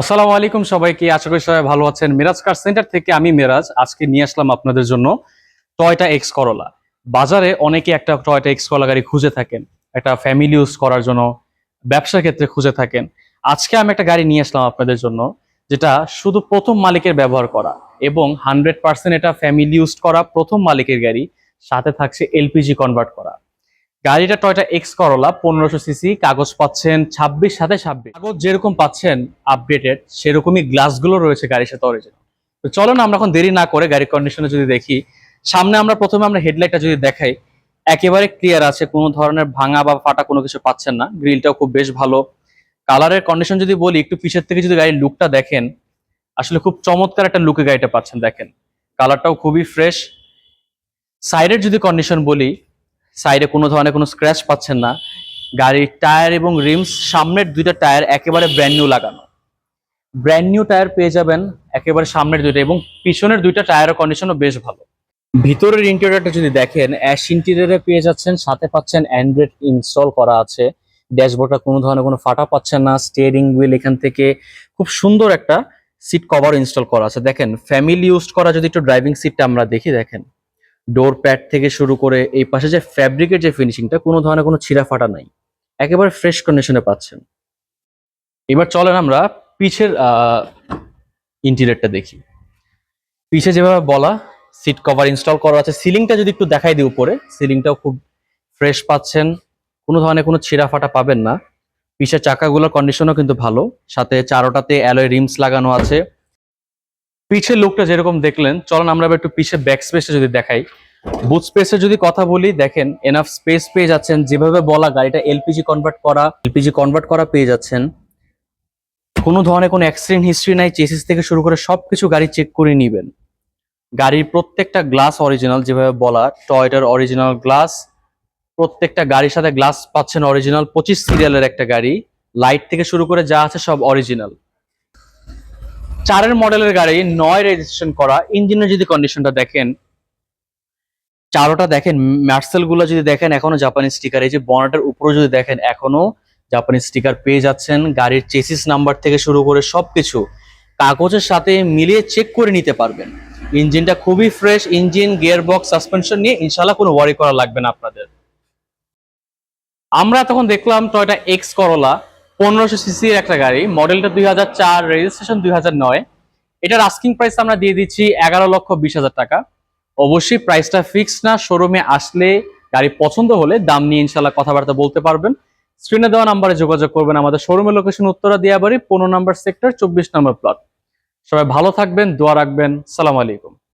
আসসালামু আলাইকুম সবাইকে। আশা করি সবাই ভালো আছেন। মিরাজ কার সেন্টার থেকে আমি মিরাজ। আজকে নিয়ে আসলাম আপনাদের জন্য টয়টা এক্স করলা বাজারে অনেকে একটা টয়টা এক্স করলা গাড়ি খুঁজে থাকেন, একটা ফ্যামিলি ইউজ করার জন্য, ব্যবসার ক্ষেত্রে খুঁজে থাকেন। আজকে আমি একটা গাড়ি নিয়ে আসলাম আপনাদের জন্য, যেটা শুধু প্রথম মালিকের ব্যবহার করা এবং হান্ড্রেড পার্সেন্ট এটা ফ্যামিলি ইউজ করা প্রথম মালিকের গাড়ি, সাথে থাকছে এলপিজি কনভার্ট করা। গাড়িটা টয়টা এক্স করলা পনেরোশো সিসি কাগজ পাচ্ছেন ছাব্বিশ, সাথে ছাব্বিশ। কাগজ যেরকম পাচ্ছেন আপডেটেড সেরকমই গ্লাসগুলো রয়েছে গাড়ির সাথে অরিজিনাল তো চলো না আমরা এখন দেরি না করে গাড়ির কন্ডিশনে যদি দেখি, সামনে আমরা প্রথমে আমরা হেডলাইটটা যদি দেখাই, একেবারে ক্লিয়ার আছে, কোনো ধরনের ভাঙা বা ফাটা কোনো কিছু পাচ্ছেন না গ্রিলটাও খুব বেশ ভালো। কালারের কন্ডিশন যদি বলি, একটু পিছের থেকে যদি গাড়ির লুকটা দেখেন, আসলে খুব চমৎকার একটা লুকে গাড়িটা পাচ্ছেন, দেখেন। কালারটাও খুবই ফ্রেশ সাইডের যদি কন্ডিশন বলি সাইডে কোনো ধরনের কোনো স্ক্র্যাচ পাচ্ছেন না। গাড়ির টায়ার এবং রিমস সামনের দুইটা টায়ার একেবারে ব্র্যান্ড নিউ লাগানো। ব্র্যান্ড নিউ টায়ার পেয়ে যাবেন একেবারে সামনের দুইটা এবং পিছনের দুইটা টায়ারের কন্ডিশনও বেশ ভালো। ভিতরের ইন্টেরিয়রটা যদি দেখেন অ্যাশ ইন্টেরিয়রে পেয়ে যাচ্ছেন, সাথে পাচ্ছেন অ্যান্ড্রয়েড ইনস্টল করা আছে। ড্যাশবোর্ডটা কোনো ধরনের কোনো ফাটা পাচ্ছেন না। স্টিয়ারিং হুইল এখান থেকে খুব সুন্দর একটা সিট কভার ইনস্টল করা আছে। দেখেন ফ্যামিলি ইউজ করা যদি একটু ড্রাইভিং সিটটা আমরা দেখি, দেখেন। ডোর প্যাড থেকে শুরু করে এই পাশে যে ফ্যাব্রিকের যে ফিনিশিংটা কোনো ধরনের কোনো ছিঁড়া ফাটা নাই। একেবারে ফ্রেশ কন্ডিশনে পাচ্ছেন। এবার চলেন আমরা পিছের ইন্টেরিয়রটা দেখি। পিছে যেভাবে বলা সিট কভার ইনস্টল করা আছে। সিলিংটা যদি একটু দেখাই দিই উপরে সিলিংটাও খুব ফ্রেশ পাচ্ছেন। কোনো ধরনের কোনো ছিঁড়া ফাটা পাবেন না। পিছের চাকাগুলোর কন্ডিশনও কিন্তু ভালো। সাথে চারোটাতে অ্যালয় রিমস লাগানো আছে। পিছের লুকটা যেরকম দেখলেন, চলুন আমরা একটু পিছে ব্যাক স্পেসে যদি দেখাই। বুথ স্পেসে যদি কথা বলি, দেখেন এনাফ স্পেস পেয়ে যাচ্ছেন। যেভাবে বলা গাড়িটা এলপিজি কনভার্ট করা এলপিজি কনভার্ট করা পেয়ে যাচ্ছেন। কোনো ধরনের কোনো অ্যাক্সিডেন্ট হিস্ট্রি নাই চেসিস থেকে শুরু করে সবকিছু গাড়ি চেক করে নেবেন। গাড়ির প্রত্যেকটা গ্লাস অরিজিনাল যেভাবে বলা টয়টার অরিজিনাল গ্লাস প্রত্যেকটা গাড়ির সাথে গ্লাস পাচ্ছেন অরিজিনাল পঁচিশ সিরিয়ালের একটা গাড়ি লাইট থেকে শুরু করে যা আছে সব অরিজিনাল চারের মডেলের গাড়ি নয় রেজিস্ট্রেশন করা। ইঞ্জিনের যদি কন্ডিশনটা দেখেন, চারোটা দেখেন মার্সেলগুলো যদি দেখেন, এখনও জাপানি স্টিকার এই যে বনেটের উপরে যদি দেখেন, এখনও জাপানি স্টিকার পেয়ে যাচ্ছেন। গাড়ির চেসিস নাম্বার থেকে শুরু করে সবকিছু কাগজের সাথে মিলিয়ে চেক করে নিতে পারবেন। ইঞ্জিনটা খুবই fresh engine gear box suspension নিয়ে ইনশাল্লাহ কোনো ওয়ারি করা লাগবে না আপনাদের। আমরা তখন দেখলাম টয়টা এক্স করলা পনেরোশো সিসির একটা গাড়ি, মডেলটা দুই হাজার চার রেজিস্ট্রেশন দুই হাজার নয়। এটার আস্কিং প্রাইস আমরা দিয়ে দিচ্ছি এগারো লক্ষ বিশ হাজার টাকা। অবশ্যই প্রাইসটা ফিক্স না শোরুমে আসলে গাড়ি পছন্দ হলে দাম নিয়ে ইনশাল্লাহ কথাবার্তা বলতে পারবেন। স্ক্রিনে দেওয়া নাম্বারে যোগাযোগ করবেন আমাদের শোরুমের লোকেশন উত্তরা দিয়াবাড়ি, পনেরো নাম্বার সেক্টর চব্বিশ নম্বর প্লট সবাই ভালো থাকবেন, দোয়া রাখবেন। সালাম আলাইকুম।